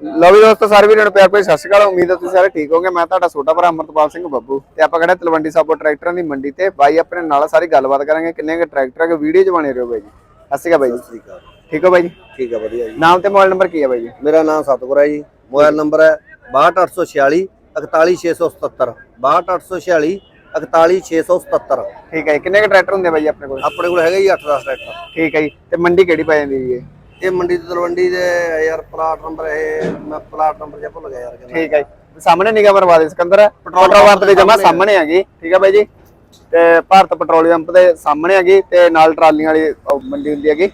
ਲਓ ਵੀ ਦੋਸਤੋ ਸਾਰੇ ਵੀਰਾਂ ਨੂੰ ਪਿਆਰ ਭਰੀ ਸਤਿ ਸ਼੍ਰੀ ਅਕਾਲ। ਉਮੀਦ ਹੈ ਤੁਸੀਂ ਸਾਰੇ ਠੀਕ ਹੋਵੋਗੇ। ਮੈਂ ਤੁਹਾਡਾ ਛੋਟਾ ਭਰਾ ਅਮਰਤਪਾਲ ਸਿੰਘ ਬੱਬੂ ਤੇ ਆਪਾਂ ਖੜੇ ਤਲਵੰਡੀ ਸਾਬੋ ਟਰੈਕਟਰਾਂ ਦੀ ਮੰਡੀ ਤੇ। ਬਾਈ ਆਪਣੇ ਨਾਲ ਸਾਰੀ ਗੱਲਬਾਤ ਕਰਾਂਗੇ। ਕਿੰਨੇ ਕੁ ਟਰੈਕਟਰ ਹੈ ਵੀਡੀਓ 'ਚ ਬਣੇ ਰਹੋ ਬਾਈ ਜੀ। ਸਤਿ ਸ਼੍ਰੀ ਅਕਾਲ ਬਾਈ ਜੀ। ਠੀਕ ਹੋ ਬਾਈ ਜੀ? ਠੀਕ ਆ ਵਧੀਆ ਜੀ। ਨਾਮ ਤੇ ਮੋਬਾਈਲ ਨੰਬਰ ਕੀ ਹੈ ਬਾਈ ਜੀ? ਮੇਰਾ ਨਾਮ ਸਤਗੁਰ ਹੈ ਜੀ। ਮੋਬਾਈਲ ਨੰਬਰ ਹੈ 62846 41677 62846 41677 ਠੀਕ ਹੈ ਕਿੰਨੇ ਕੁ ਟਰੈਕਟਰ ਹੁੰਦੇ ਬਾਈ ਆਪਣੇ ਕੋਲ? ਆਪਣੇ ਕੋਲ ਹੈਗਾ ਜੀ 8-10 ਟਰੈਕਟਰ। ਠੀਕ ਹੈ ਜੀ। ਤੇ ਮੰਡੀ ਕਿਹੜੀ ਪੈ ਜਾਂਦੀ ਜੀ ਇਹ? ਇਹ ਮੰਡੀ ਦੀ ਤਲਵੰਡੀ ਦੇ ਯਾਰ ਪਲਾਟ ਨੰਬਰ ਇਹ ਮੈਂ ਪਲਾਟ ਨੰਬਰ ਜਿਹਾ ਭੁੱਲ ਗਿਆ ਯਾਰ ਕਿੰਨਾ ਠੀਕ ਹੈ ਜੀ। ਸਾਹਮਣੇ ਨਿਗਾ ਬਰਵਾ ਦੇ ਸਿਕੰਦਰ। ਪੈਟਰੋਲ ਪੰਪ ਦੇ ਜਮਾ ਸਾਹਮਣੇ ਹੈਗੀ ਠੀਕ ਹੈ ਬਾਈ ਜੀ। ਤੇ ਭਾਰਤ ਪੈਟਰੋਲੀਅਮ ਪੰਪ ਦੇ ਸਾਹਮਣੇ ਹੈਗੀ ਤੇ ਨਾਲ ਟਰਾਲੀਆਂ ਵਾਲੀ ਉਹ ਮੰਡੀ ਹੁੰਦੀ ਹੈਗੀ।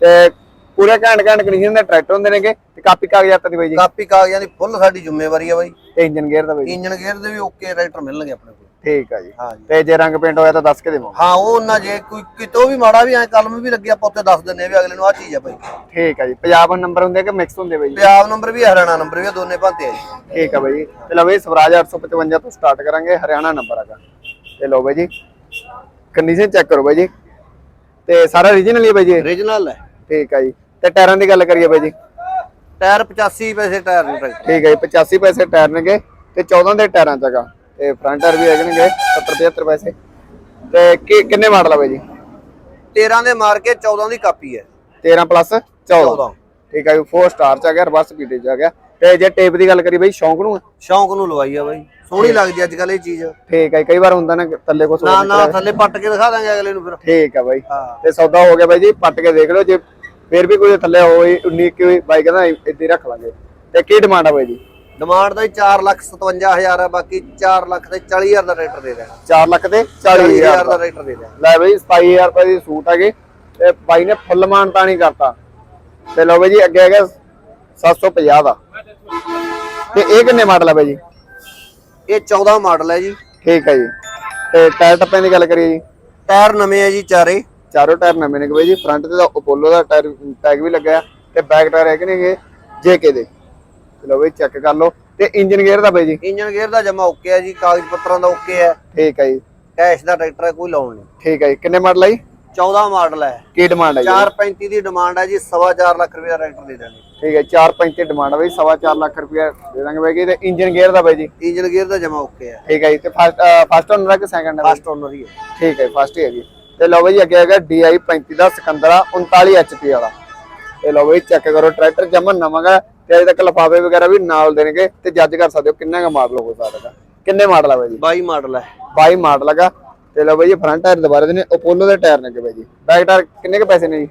ਤੇ ਪੂਰੇ ਘੈਂਟ ਘੈਂਟ ਕੰਡੀਸ਼ਨ ਦੇ ਟਰੈਕਟਰ ਹੁੰਦੇ ਨੇਗੇ। ਤੇ ਕਾਪੀ ਕਾਗਜ਼ਾਤ ਦੀ ਬਾਈ ਜੀ। ਕਾਪੀ ਕਾਗਜ਼ਾਂ ਦੀ ਫੁੱਲ ਸਾਡੀ ਜ਼ਿੰਮੇਵਾਰੀ ਹੈ ਬਾਈ। ਤੇ ਇੰਜਨ ਗੇਅਰ ਦਾ ਬਾਈ ਜੀ। ਇੰਜਨ ਗੇਅਰ ਦੇ ਵੀ ਓਕੇ ਟਰੈਕਟਰ ਮਿਲਣਗੇ ਆਪਣੇ ਕੋਲ। ਠੀਕ ਹੈ ਜੀ। ਹਾਂ ਜੀ। ਤੇ ਜੇ ਰੰਗ ਪੇਂਟ ਹੋਇਆ ਤਾਂ ਦੱਸ ਕੇ ਦੇਵੋ ਹਾਂ ਉਹ ਨਾ ਜੇ ਕੋਈ ਕਿਤੋਂ ਵੀ ਮਾੜਾ ਵੀ ਐ ਕਲਮ ਵੀ ਲੱਗੀ ਆਪਾਂ ਉੱਥੇ ਦੱਸ ਦਿੰਨੇ ਆ ਵੀ ਅਗਲੇ ਨੂੰ ਆ ਚੀਜ਼ ਆ ਬਾਈ। ਠੀਕ ਹੈ ਜੀ। ਪੰਜਾਬ ਨੰਬਰ ਹੁੰਦੇ ਕਿ ਮਿਕਸ ਹੁੰਦੇ ਬਾਈ? ਪੰਜਾਬ ਨੰਬਰ ਵੀ ਹਰਿਆਣਾ ਨੰਬਰ ਵੀ ਦੋਨੇ ਭਾਂਤੇ ਆ ਜੀ। ਠੀਕ ਹੈ ਬਾਈ ਜੀ। ਤੇ ਲਓ ਬਾਈ ਸਵਰਾਜ 855 ਤੋਂ ਸਟਾਰਟ ਕਰਾਂਗੇ ਹਰਿਆਣਾ ਨੰਬਰ ਹੈਗਾ। ਤੇ ਲਓ ਬਾਈ ਜੀ ਕੰਡੀਸ਼ਨ ਚੈੱਕ ਕਰੋ ਬਾਈ ਜੀ। ਤੇ ਸਾਰਾ ਰੀਜਨਲ ਹੀ ਬਾਈ ਜੀ ਓਰੀਜਨਲ ਹੈ। ਠੀਕ ਹੈ ਜੀ। ਤੇ ਟਾਇਰਾਂ ਦੀ ਗੱਲ ਕਰੀਏ ਬਾਈ ਜੀ। ਟਾਇਰ 85 ਪੈਸੇ ਟਾਇਰ ਨੇ ਠੀਕ ਹੈ ਜੀ 85 ਪੈਸੇ ਟਾਇਰ ਨੇਗੇ ਤੇ 14 ਦੇ ਟਾਇਰਾਂ ਚ ਹੈਗਾ। ਤੇ ਫਰੰਟ ਟਾਇਰ ਵੀ ਹੈਗੇ ਨੇਗੇ 70 75 ਪੈਸੇ। ਤੇ ਕਿ ਕਿੰਨੇ ਮਾਡਲ ਆ ਬਾਈ ਜੀ? 13 ਦੇ ਮਾਰ ਕੇ 14 ਦੀ ਕਾਪੀ ਹੈ। 13 ਪਲੱਸ 14 14 ਠੀਕ ਹੈ ਜੀ 4 ਸਟਾਰ ਚ ਆ ਗਿਆ ਰਿਵਰਸ ਸਪੀਡ ਚ ਆ ਗਿਆ। ਤੇ ਜੇ ਟੇਪ ਦੀ ਗੱਲ ਕਰੀ ਬਾਈ ਸ਼ੌਂਕ ਨੂੰ? ਸ਼ੌਂਕ ਨੂੰ ਲਵਾਈ ਆ ਬਾਈ। ਸੋਹਣੀ ਲੱਗਦੀ ਅੱਜ ਕੱਲ ਇਹ ਚੀਜ਼। ਠੀਕ ਹੈ ਕਈ ਵਾਰ ਹੁੰਦਾ ਨਾ ਕਿ ਥੱਲੇ ਕੁਛ ਨਾ ਨਾ ਥੱਲੇ ਪੱਟ ਕੇ ਦਿਖਾ ਦਾਂਗੇ ਅਗਲੇ ਨੂੰ ਫਿਰ। ਠੀਕ ਹੈ ਬਾਈ। ਤੇ ਸੌਦਾ ਹੋ ਗਿਆ ਬਾਈ ਜੀ ਪੱਟ ਕੇ ਦੇਖ ਲਓ ਜੇ ਫੇਰ ਵੀ ਕੋਈ ਥੱਲੇ ਹੋਈ 19 ਕੋਈ ਬਾਈ ਕਹਿੰਦਾ ਇੱਥੇ ਰੱਖ ਲਾਂਗੇ। ਤੇ ਕੀ ਡਿਮਾਂਡ ਆ ਬਾਈ ਜੀ? ਡਿਮਾਂਡ ਦਾ 4 ਲੱਖ 57000 ਹੈ ਬਾਕੀ 4 ਲੱਖ ਤੇ 40000 ਦਾ ਰੇਟਰ ਦੇ ਦੇਣਾ 4 ਲੱਖ ਤੇ 40000 40000 ਦਾ। ਦਾ ਰੇਟਰ ਦੇ ਦੇਣਾ ਲੈ ਬਈ 27000 ਰੁਪਏ ਦੀ ਸੂਟ ਹੈਗੇ। ਤੇ ਬਾਈ ਨੇ ਫੁੱਲ ਮਾਨਤਾ ਨਹੀਂ ਕਰਤਾ। ਤੇ ਲਓ ਬਈ ਜੀ ਅੱਗੇ ਹੈਗਾ 750 ਦਾ। ਤੇ ਇਹ ਕਿੰਨੇ ਮਾਡਲ ਹੈ ਬਾਈ ਜੀ? ਇਹ 14 ਮਾਡਲ ਹੈ ਜੀ। ਠੀਕ ਹੈ ਜੀ। ਤੇ ਟਾਇਰ ਟੱਪਿਆਂ ਦੀ ਗੱਲ ਕਰੀਏ ਜੀ। ਟਾਇਰ ਨਵੇਂ ਹੈ ਜੀ ਚਾਰੇ। ਚਾਰੋਂ ਟਾਇਰ ਨਵੇਂ ਨੇ ਬਾਈ ਜੀ। ਫਰੰਟ ਤੇ ਤਾਂ ਅਪੋਲੋ ਦਾ ਟਾਇਰ ਟੈਗ ਵੀ ਲੱਗਿਆ। ਤੇ ਬੈਕ ਟਾਇਰ ਹੈਗੇ ਨੇਗੇ ਜੇਕੇ ਦੇ। ਚਲੋ ਬਈ ਚੈੱਕ ਕਰ ਲਓ। ਤੇ ਇੰਜਨ ਗੇਅਰ ਦਾ ਬਾਈ ਜੀ? ਇੰਜਨ ਗੇਅਰ ਦਾ ਜਮਾ ਓਕੇ ਹੈ ਜੀ ਕਾਗਜ਼ ਪੱਤਰਾਂ ਦਾ ਓਕੇ ਹੈ ਠੀਕ ਹੈ ਜੀ। ਕੈਸ਼ ਦਾ ਟਰੈਕਟਰ ਹੈ ਕੋਈ ਲਾਉਣ ਨਹੀਂ। ਠੀਕ ਹੈ ਜੀ। ਕਿੰਨੇ ਮਾਡਲ ਹੈ ਜੀ? 14 ਮਾਡਲ ਹੈ ਕੀ ਡਿਮਾਂਡ ਹੈ ਜੀ? 435 ਦੀ ਡਿਮਾਂਡ ਹੈ ਜੀ 4.5 ਲੱਖ ਰੁਪਏ ਦਾ ਟਰੈਕਟਰ ਦੇ ਦਾਂਗੇ। ਠੀਕ ਹੈ 4.35 ਡਿਮਾਂਡ ਹੈ ਬਾਈ 4.5 ਲੱਖ ਰੁਪਏ ਦੇ ਦਾਂਗੇ ਬਾਈ ਤੇ ਇੰਜਨ ਗੇਅਰ ਦਾ ਬਾਈ ਜੀ? ਇੰਜਨ ਗੇਅਰ ਦਾ ਜਮਾ ਓਕੇ ਹੈ ਠੀਕ ਹੈ ਜੀ। ਤੇ ਫਸਟ ਫਸਟ ਓਨਰ ਹੈ ਕਿ ਸੈਕੰਡ ਹੈ ਫਸਟ ਓਨਰ ਹੀ ਹੈ ਠੀਕ ਹੈ ਫਸਟ ਹੀ ਹੈ ਜੀ। ਤੇ ਲਓ ਬਈ ਅੱਗੇ ਹੈਗਾ DI 35 ਦਾ ਸਿਕੰਦਰਾ 39 HP ਵਾਲਾ। ਤੇ ਲਓ ਬਈ ਚੈੱਕ ਕਰੋ ਟਰੈਕਟਰ ਜਮਨ ਨਵਾਂਗਾ। ਤੇ ਅਜੇ ਤੱਕ ਲਫਾਫੇ ਵਗੈਰਾ ਵੀ ਨਾਲ ਦੇਣਗੇ ਤੇ ਜੱਜ ਕਰ ਸਕਦੇ ਹੋ ਕਿੰਨਾ ਦਾ ਮਾਡਲ ਹੋ ਸਕਦਾ ਕਿੰਨੇ ਮਾਡਲ ਆ ਬਾਈ ਜੀ? 22 ਮਾਡਲ ਹੈ 22 ਮਾਡਲ ਹੈਗਾ ਤੇ ਲਓ ਬਈ ਇਹ ਫਰੰਟ ਟਾਇਰ ਦੁਬਾਰਾ ਦੇ ਨੇ ਅਪੋਲੋ ਦੇ ਟਾਇਰ ਨੇ ਬਾਈ ਜੀ। ਬੈਕ ਟਾਇਰ ਕਿੰਨੇ ਕੇ ਪੈਸੇ ਨੇ ਜੀ?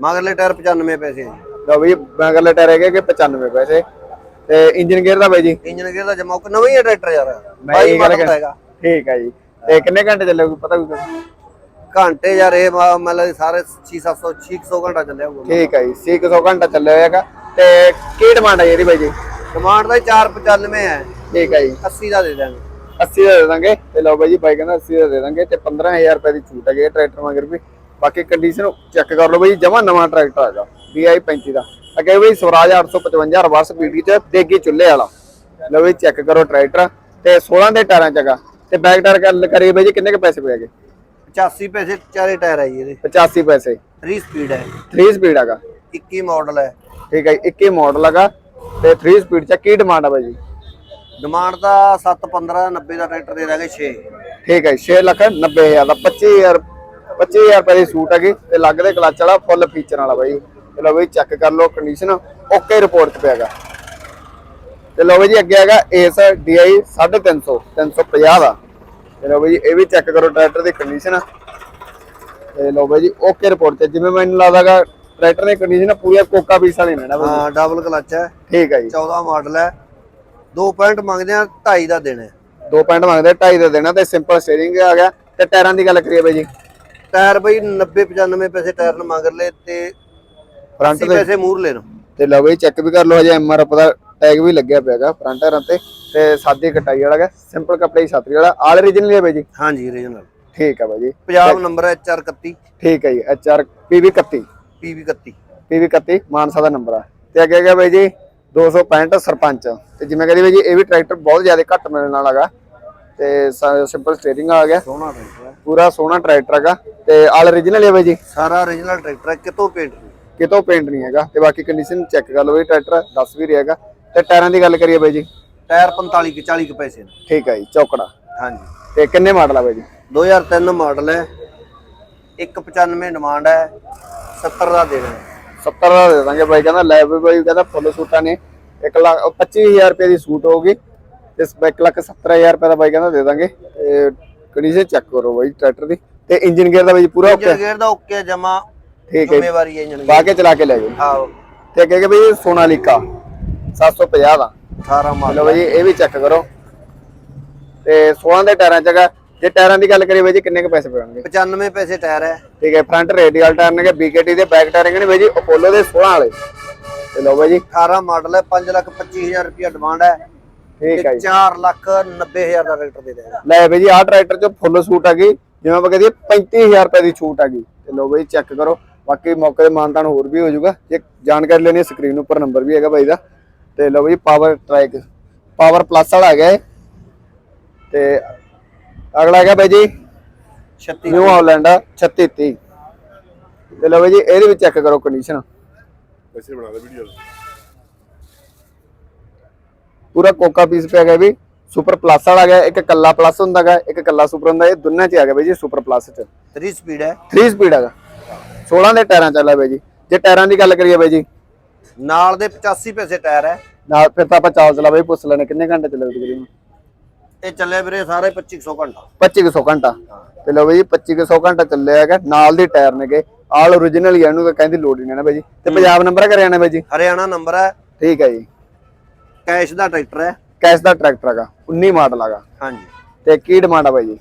ਮਗਰਲੇ ਟਾਇਰ 95 ਪੈਸੇ ਲਓ ਬਈ ਮਗਰਲੇ ਟਾਇਰ ਹੈਗੇ ਕਿ 95 ਪੈਸੇ। ਤੇ ਇੰਜਨ ਗੇਅਰ ਦਾ ਬਾਈ ਜੀ? ਇੰਜਨ ਗੇਅਰ ਦਾ ਜਮਾ ਓਕੇ ਨਵਾਂ ਹੀ ਟਰੈਕਟਰ ਯਾਰ। ਮੈਂ ਇਹ 22 ਗੱਲ ਠੀਕ ਹੈ ਜੀ। ਤੇ ਕਿੰਨੇ ਘੰਟੇ ਚੱਲੇਗਾ ਪਤਾ ਵੀ ਕੁਛ? ਘੰਟੇ ਯਾਰ ਇਹ ਮਤਲਬ ਸਾਰੇ 6 700 600 ਘੰਟਾ ਚੱਲਿਆ ਹੋਊਗਾ। ਠੀਕ ਹੈ ਜੀ 600 ਘੰਟਾ ਚੱਲਿਆ ਹੋਏਗਾ ਤੇ ਕੀ ਡਿਮਾਂਡ ਹੈ ਇਹਦੀ ਬਾਈ ਜੀ? ਡਿਮਾਂਡ ਦਾ 495 ਹੈ। ਠੀਕ ਹੈ ਜੀ। 80 ਦਾ ਦੇ ਦਾਂਗੇ 80 ਦਾ ਦੇ ਦਾਂਗੇ। ਤੇ ਲਓ ਬਾਈ ਜੀ ਬਾਈ ਕਹਿੰਦਾ 80 ਦਾ ਦੇ ਦਾਂਗੇ ਤੇ 15000 ਰੁਪਏ ਦੀ ਛੂਟ ਹੈਗੀ ਟਰੈਕਟਰ ਮਗਰ ਵੀ ਬਾਕੀ ਕੰਡੀਸ਼ਨ ਚੈੱਕ ਕਰ ਲਓ ਬਾਈ ਜਮਾ ਨਵਾਂ ਟਰੈਕਟਰ ਹੈਗਾ DI 35 ਦਾ। ਅੱਗੇ ਬਾਈ ਸਵਰਾਜ 855 ਰਿਵਰਸ ਪੀਡੀ ਚ ਦੇਗੀ ਚੁੱਲ੍ਹੇ ਵਾਲਾ। ਲਓ ਬਾਈ ਚੈੱਕ ਕਰੋ ਟਰੈਕਟਰ ਤੇ 16 ਦੇ ਟਾਇਰਾਂ ਚ ਹੈਗਾ। ਤੇ ਬੈਕ ਟਾਇਰ ਗੱਲ ਕਰੀਏ ਬਾਈ ਜੀ ਕਿੰਨੇ ਕੁ ਪੈਸੇ ਪਏਗੇ 85 ਪੈਸੇ ਚਾਰੇ ਟਾਇਰ ਜੀ ਇਹਦੇ। 85 ਪੈਸੇ। 3 ਸਪੀਡ ਹੈ। 3 ਸਪੀਡ ਹੈਗਾ। 21 ਮਾਡਲ ਹੈ। ਠੀਕ ਹੈ ਜੀ, 21 ਮਾਡਲ ਹੈਗਾ ਤੇ 3 ਸਪੀਡ ਚ ਕੀ ਡਿਮਾਂਡ ਹੈ ਬਾਈ ਜੀ? ਡਿਮਾਂਡ ਦਾ 7 15 90 ਦਾ ਟਰੈਕਟਰ ਦੇ ਦਾਂਗੇ 6 ਠੀਕ ਹੈ 6 ਲੱਖ 90000 ਦਾ 25000 25000 ਰੁਪਏ ਦੀ ਸੂਟ ਹੈਗੀ ਤੇ ਲੱਗਦੇ ਕਲਚ ਵਾਲਾ ਫੁੱਲ ਫੀਚਰ ਵਾਲਾ ਬਾਈ। ਚਲੋ ਬਈ ਚੈੱਕ ਕਰ ਲਓ ਕੰਡੀਸ਼ਨ ਓਕੇ ਰਿਪੋਰਟ ਚ ਪਿਆਗਾ। ਤੇ ਲਓ ਬਈ ਜੀ ਅੱਗੇ ਹੈਗਾ ਏਸ DI 350 350 ਦਾ। ਤੇ ਲਓ ਬਈ ਜੀ ਇਹ ਵੀ ਚੈੱਕ ਕਰੋ ਟਰੈਕਟਰ ਦੀ ਕੰਡੀਸ਼ਨ ਤੇ ਲਓ ਬਈ ਜੀ ਓਕੇ ਰਿਪੋਰਟ ਤੇ ਜਿਵੇਂ ਮੈਨੂੰ ਲੱਗਦਾਗਾ ਟਰੈਕਟਰ ਦੀ ਕੰਡੀਸ਼ਨ ਪੂਰੀ ਕੋਕਾ ਪੀਸ ਵਾਲੀ ਬਈ ਹਾਂ ਡਬਲ ਕਲਚ ਹੈ। ਠੀਕ ਹੈ ਜੀ। 14 ਮਾਡਲ ਹੈ। 2 ਪੁਆਇੰਟ ਮੰਗਦੇ ਆ 2.5 ਦਾ ਦੇਣਾ ਹੈ। ਦੋ ਪੈਂਟ ਮੰਗਦੇ 2.5 ਦੇ ਦੇਣਾ ਤੇ ਸਿੰਪਲ ਸਟੀਅਰਿੰਗ ਆ ਗਿਆ ਤੇ ਟਾਇਰਾਂ ਦੀ ਗੱਲ ਕਰੀਏ ਬਈ ਜੀ। ਟਾਇਰ ਬਈ 90 95 ਪੈਸੇ ਟਾਇਰ ਨੂੰ ਮੰਗ ਲਏ ਤੇ ਫਰੰਟ 80 ਦੇ ਪੈਸੇ ਮੂਰ ਲੈ ਲਓ ਤੇ ਲਓ ਬਈ ਚੈੱਕ ਵੀ ਕਰ ਲਓ ਹਜੇ ਐਮਆਰਐਫ ਦਾ ਟੈਗ ਵੀ ਲੱਗਿਆ ਪਿਆਗਾ ਫਰੰਟ ਟਾਇਰਾਂ ਤੇ ਤੇ ਸਾਦੀ ਕਟਾਈ ਵਾਲਾ ਹੈ ਸਿੰਪਲ ਕੱਪੜੇ ਦੀ ਛਤਰੀ ਵਾਲਾ। ਆਲ ਰੀਜਨਲ ਹੈ ਬਾਈ ਜੀ। ਹਾਂਜੀ ਰੀਜਨਲ ਠੀਕ ਹੈ ਬਾਈ ਜੀ। ਪੰਜਾਬ ਨੰਬਰ ਹੈ 431 ਠੀਕ ਹੈ ਜੀ HR PV 31 PV 31 PV 31 Mansa ਦਾ ਨੰਬਰ ਆ। ਤੇ ਅੱਗੇ ਗਿਆ ਬਾਈ ਜੀ 265 ਸਰਪੰਚ। ਤੇ ਜਿਵੇਂ ਕਹਿੰਦੇ ਬਾਈ ਜੀ ਇਹ ਵੀ ਟਰੈਕਟਰ ਬਹੁਤ ਜ਼ਿਆਦਾ ਘੱਟ ਮਿਲਣ ਵਾਲਾ ਹੈਗਾ। ਤੇ ਸਿੰਪਲ ਸਟੀਅਰਿੰਗ ਆ ਗਿਆ। ਸੋਹਣਾ ਟਰੈਕਟਰ ਹੈ ਪੂਰਾ ਸੋਹਣਾ ਟਰੈਕਟਰ ਹੈਗਾ। ਤੇ ਆਲ ਰੀਜਨਲ ਹੈ ਬਾਈ ਜੀ? ਸਾਰਾ ਓਰੀਜਨਲ ਟਰੈਕਟਰ ਹੈ ਕਿਤੋਂ ਪੇਂਟ ਨਹੀਂ। ਕਿਤੋਂ ਪੇਂਟ ਨਹੀਂ ਹੈਗਾ। ਤੇ ਬਾਕੀ ਕੰਡੀਸ਼ਨ ਚੈੱਕ ਕਰ ਲਓ ਇਹ ਟਰੈਕਟਰ ਦੱਸ ਵੀ ਰਿਹਾ ਹੈਗਾ। ਤੇ ਟਾਇਰਾਂ ਦੀ ਗੱਲ ਕਰੀਏ ਬਾਈ ਜੀ? ਟਾਇਰ 45 ਕਿ 40 ਕੁ ਪੈਸੇ ਨੇ। ਠੀਕ ਹੈ ਜੀ ਚੌਕੜਾ। ਹਾਂਜੀ। ਤੇ ਕਿੰਨੇ ਮਾਡਲ ਆ ਬਾਈ ਜੀ? 2003 ਮਾਡਲ ਹੈ। 195 ਡਿਮਾਂਡ ਹੈ। 70 ਦਾ ਦੇਣਾ। ਹੈ 70 ਦਾ ਦੇ ਦਾਂਗੇ ਬਾਈ। ਕਹਿੰਦਾ ਲੈ ਵੀ ਬਾਈ ਕਹਿੰਦਾ ਫੁੱਲ ਸੂਟਾਂ ਨੇ। 1 ਲੱਖ 25000 ਰੁਪਏ ਦੀ ਸੂਟ ਹੋਊਗੀ। ਤੇ 1 ਲੱਖ 70000 ਰੁਪਏ ਦਾ ਬਾਈ ਕਹਿੰਦਾ ਦੇ ਦਾਂਗੇ। ਕੰਡੀਸ਼ਨ ਚੈੱਕ ਕਰੋ ਬਾਈ ਟਰੈਕਟਰ ਦੀ। ਤੇ ਇੰਜਨ ਗੇਅਰ ਦਾ ਬਾਈ ਪੂਰਾ ਓਕੇ ਇੰਜਨ ਗੇਅਰ ਦਾ ਓਕੇ ਜਮਾ ਠੀਕ ਹੈ। ਜ਼ਿੰਮੇਵਾਰੀ ਹੈ ਇੰਜਨ ਪਾ ਕੇ ਚਲਾ ਕੇ ਲੈ ਜਾਓ। ਆਓ ਤੇ ਅੱਗੇ ਕਿ ਬਈ ਸੋਨਾਲੀਕਾ 750 ਦਾ। 18 ਮਾਡਲ ਲਓ ਬਾਈ ਇਹ ਵੀ ਚੈੱਕ ਕਰੋ। ਤੇ 16 ਦੇ ਟਾਇਰਾਂ ਚ ਹੈਗਾ ਜੇ ਟਾਇਰਾਂ ਦੀ ਗੱਲ ਕਰੀਏ ਬਾਈ ਜੀ ਕਿੰਨੇ ਕੁ ਪੈਸੇ ਪੈਣਗੇ 95 ਪੈਸੇ ਟਾਇਰ ਹੈ। ਠੀਕ ਹੈ ਫਰੰਟ ਰੇਡੀਅਲ ਟਾਇਰ ਨੇਗੇ BKT ਦੇ ਬੈਕ ਟਾਇਰ ਨੇ ਬਾਈ ਜੀ ਅਪੋਲੋ ਦੇ 16 ਵਾਲੇ। ਤੇ ਲਓ ਬਾਈ ਜੀ। 18 ਮਾਡਲ ਹੈ 5 ਲੱਖ 25000 ਰੁਪਇਆ ਡਿਮਾਂਡ ਹੈ। ਠੀਕ ਹੈ ਜੀ। 4 ਲੱਖ 90000 ਦਾ ਟਰੈਕਟਰ ਦੇ ਦੇਗਾ ਲੈ ਬਾਈ ਜੀ ਆਹ ਟਰੈਕਟਰ ਚ ਫੁੱਲ ਛੂਟ ਹੈਗੀ ਜਿਵੇਂ ਆਪਾਂ ਕਹਦੇ 35000 ਰੁਪਏ ਦੀ ਛੂਟ ਹੈਗੀ ਤੇ ਲਓ ਬਾਈ ਚੈੱਕ ਕਰੋ। ਬਾਕੀ ਮੌਕੇ ਤੇ ਮਾਨਤਾਨ ਹੋਰ ਵੀ ਹੋ ਜਾਊਗਾ। ਜੇ ਜਾਣਕਾਰੀ ਲੈਣੀ ਸਕਰੀਨ ਉੱਪਰ ਨੰਬਰ ਵੀ ਹੈਗਾ ਬਾਈ ਦਾ। ਤੇ ਲਓ ਬਾਈ ਪਾਵਰ ਟਰੈਕ ਪਾਵਰ ਪਲੱਸ ਵਾਲਾ ਹੈਗਾ ਤੇ ਅਗਲਾ ਹੈਗਾ ਬਾਈ ਜੀ 36 ਨਿਊ ਹਾਲੈਂਡ 3630 ਤੇ ਲਓ ਬਾਈ ਜੀ ਇਹਦੇ ਵਿੱਚ ਚੈੱਕ ਕਰੋ ਕੰਡੀਸ਼ਨ ਵੈਸੇ ਬਣਾ ਦੇ ਵੀਡੀਓ ਪੂਰਾ ਕੋਕਾ ਪੀਸ ਪਿਆ ਗਿਆ ਵੀ। ਸੁਪਰ ਪਲੱਸ ਵਾਲਾ ਗਿਆ ਇੱਕ ਕੱਲਾ ਪਲੱਸ ਹੁੰਦਾ ਹੈਗਾ ਇੱਕ ਕੱਲਾ ਸੁਪਰ ਹੁੰਦਾ ਇਹ ਦੋਨਾਂ ਚ ਆ ਗਿਆ ਬਾਈ ਜੀ ਸੁਪਰ ਪਲੱਸ ਚ। 3 ਸਪੀਡ ਹੈ। 3 ਸਪੀਡ ਹੈਗਾ। 16 ਦੇ ਟਾਇਰਾਂ ਚੱਲਿਆ ਬਾਈ ਜੀ। ਜੇ ਟਾਇਰਾਂ ਦੀ ਗੱਲ ਕਰੀਏ ਬਾਈ ਜੀ। ਨਾਲ ਦੇ 85 ਪੈਸੇ ਟਾਇਰ ਹੈ। ਨਾਲ ਫਿਰ ਤਾਂ ਆਪਾਂ ਚਾਲ ਚਲਾ ਬਾਈ ਪੁੱਛ ਲੈਣੇ ਕਿੰਨੇ ਘੰਟੇ ਚੱਲੇ ਤਕਰੀਬਨ। ਇਹ ਚੱਲੇ ਵੀਰੇ ਸਾਰੇ 2500 ਘੰਟਾ। 2500 ਘੰਟਾ। ਤੇ ਲਓ ਬਾਈ ਜੀ 2500 ਘੰਟਾ ਚੱਲਿਆ ਹੈਗਾ ਨਾਲ ਦੇ ਟਾਇਰ ਨੇਗੇ। ਆਲ origignal ਹੀ ਆ, ਇਹਨੂੰ ਤਾਂ ਕਹਿੰਦੀ ਹੀ ਨਹੀਂ ਨਾ ਬਾਈ ਜੀ। ਤੇ ਪੰਜਾਬ ਨੰਬਰ ਹੈ ਹਰਿਆਣਾ ਬਾਈ ਜੀ? ਹਰਿਆਣਾ ਨੰਬਰ ਹੈ ਠੀਕ ਹੈ ਜੀ। ਕੈਸ਼ ਦਾ ਟਰੈਕਟਰ ਹੈ ਕੈਸ਼ ਦਾ ਟਰੈਕਟਰ ਹੈਗਾ 19 ਮਾਡਲ ਹੈਗਾ। ਹਾਂਜੀ। ਤੇ ਕੀ ਡਿਮਾਂਡ ਆ ਬਾਈ ਜੀ?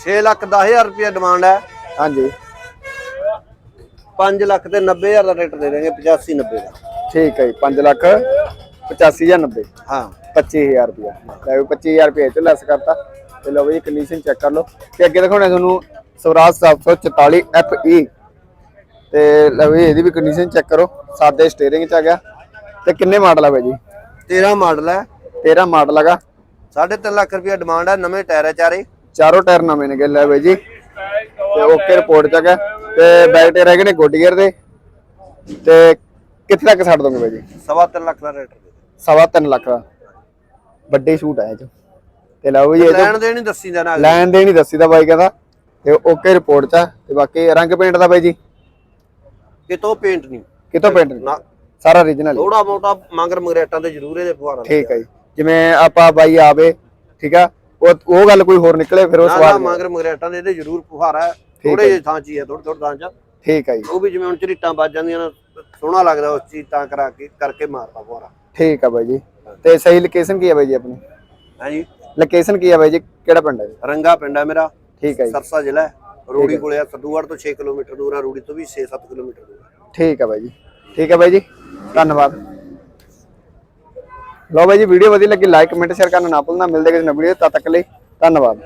6 ਲੱਖ 10000 ਰੁਪਇਆ ਡਿਮਾਂਡ ਹੈ ਹਾਂਜੀ। 5 ਲੱਖ ਤੇ 90000 ਦਾ ਟਰੈਕਟਰ ਦੇ ਦੇਣਗੇ 85 90 ਦਾ। ਠੀਕ ਹੈ ਜੀ 5 ਲੱਖ 85 ਜਾਂ 90 ਹਾਂ। 25000 ਰੁਪਇਆ। ਲੈ ਵੀ 25000 ਰੁਪਏ ਚ ਲੈਸ ਕਰਤਾ। ਤੇ ਲਓ ਬਈ ਕੰਡੀਸ਼ਨ ਚੈੱਕ ਕਰ ਲਓ। ਤੇ ਅੱਗੇ ਦਿਖਾਉਣਾ ਤੁਹਾਨੂੰ ਸਵਰਾਜ 744 FE ਤੇ ਲਓ ਵੀ ਇਹਦੀ ਵੀ ਕੰਡੀਸ਼ਨ ਚੈੱਕ ਕਰੋ। ਸਾਦੇ ਸਟੀਅਰਿੰਗ ਚ ਆ ਗਿਆ। ਤੇ ਕਿੰਨੇ ਮਾਡਲ ਆ ਬਾਈ ਜੀ? 13 ਮਾਡਲ ਹੈ 13 ਮਾਡਲ ਹੈਗਾ। 3.5 ਲੱਖ ਰੁਪਇਆ ਡਿਮਾਂਡ ਹੈ ਨਵੇਂ ਟਾਇਰ ਹੈ ਚਾਰੇ। ਚਾਰੋਂ ਟਾਇਰ ਨਵੇਂ ਨੇ ਲੈ ਬਾਈ ਜੀ। ਤੇ ਓਕੇ ਰਿਪੋਰਟ ਚ ਹੈਗਾ ਤੇ ਬੈਕ ਟਾਇਰ ਹੈਗੇ ਨੇ ਗੁੱਡ ਗੇਅਰ ਦੇ। ਤੇ ਕਿੱਥੇ ਤੱਕ ਛੱਡ ਦੋਗੇ ਬਾਈ ਜੀ? ਸਵਾ ਤਿੰਨ ਲੱਖ ਦਾ ਦੇ। ਸਵਾ ਤਿੰਨ ਲੱਖ ਦਾ। ਵੱਡੀ ਹੈ ਇਹ ਚ। ਤੇ ਲਓ ਵੀ ਇਹ ਲੈਣ ਦੇਣ ਹੀ ਦੱਸੀ ਦਾ ਨਾ ਲੈਣ ਦੇ ਨਹੀਂ ਦੱਸੀ ਦਾ ਬਾਈ ਕਹਿੰਦਾ। ਤੇ ਓਕੇ ਰਿਪੋਰਟ ਚ ਤੇ ਬਾਕੀ ਰੰਗ ਪੇਂਟ ਦਾ ਬਾਈ ਜੀ? ਕਿਤੋਂ ਪੇਂਟ ਨਹੀਂ। ਕਿਤੋਂ ਪੇਂਟ ਨਹੀਂ? ਸਾਰਾ origignal ਥੋੜਾ ਮੋਟਾ ਮੰਗਰ ਮਗਰੇਟਾਂ ਤੇ ਜ਼ਰੂਰ ਇਹਦੇ ਫੁਹਾਰਾ ਠੀਕ ਹੈ ਜੀ। ਜਿਵੇਂ ਆਪਾਂ ਬਾਈ ਆਵੇ ਠੀਕ ਆ? ਉਹ ਉਹ ਗੱਲ ਕੋਈ ਹੋਰ ਨਿਕਲੇ ਫਿਰ ਉਹ ਸਵਾਲ ਮੰਗਰ ਮਗਰੇਟਾਂ ਦੇ ਇਹਦੇ ਜ਼ਰੂਰ ਫੁਹਾਰਾ ਥੋੜੇ ਜਿਹੇ ਥਾਂ 'ਚ ਹੀ ਹੈ ਥੋੜੇ ਥੋੜੇ ਥਾਂ 'ਚ ਠੀਕ ਹੈ ਜੀ। ਉਹ ਵੀ ਜਿਵੇਂ ਹੁਣ ਝਰੀਟਾਂ ਵੱਜ ਜਾਂਦੀਆਂ ਨੇ ਸੋਹਣਾ ਲੱਗਦਾ ਉਸ ਚੀਜ਼ ਤਾਂ ਕਰਾ ਕੇ ਕਰਕੇ ਮਾਰਦਾ ਫੁਹਾਰਾ। ਠੀਕ ਆ ਬਾਈ ਜੀ। ਤੇ ਸਹੀ ਲੋਕੇਸ਼ਨ ਕੀ ਹੈ ਬਾਈ ਜੀ ਆਪਣੀ? ਹਾਂਜੀ ਲੋਕੇਸ਼ਨ ਕੀ ਹੈ ਬਾਈ ਜੀ? ਕਿਹੜਾ ਪਿੰਡ ਹੈ ਜੀ? ਰੰਗਾ ਪਿੰਡ ਹੈ ਮੇਰਾ। ਠੀਕ ਹੈ ਜੀ। ਸਰਸਾ ਜ਼ਿਲ੍ਹਾ ਹੈ। ਰੂੜੀ ਕੋਲੇ ਆ ਸਦੂਵਾੜ ਤੋਂ 6 ਕਿਲੋਮੀਟਰ ਦੂਰ ਆ ਰੂੜੀ ਤੋਂ ਵੀ 6-7 ਕਿਲੋਮੀਟਰ ਦੂਰ ਆ। ਠੀਕ ਆ ਬਾਈ ਜੀ। ਠੀਕ ਹੈ ਬਾਈ ਜੀ। ਧੰਨਵਾਦ। ਲਓ ਬਾਈ ਜੀ ਵੀਡੀਓ ਵਧੀਆ ਲੱਗੀ ਲਾਈਕ ਕਮੈਂਟ ਸ਼ੇਅਰ ਕਰਨਾ ਨਾ ਭੁੱਲਣਾ। ਮਿਲਦੇ ਕਿਸੇ ਨਵੀਂ ਵੀਡੀਓ ਤਦ ਤੱਕ ਲਈ ਧੰਨਵਾਦ।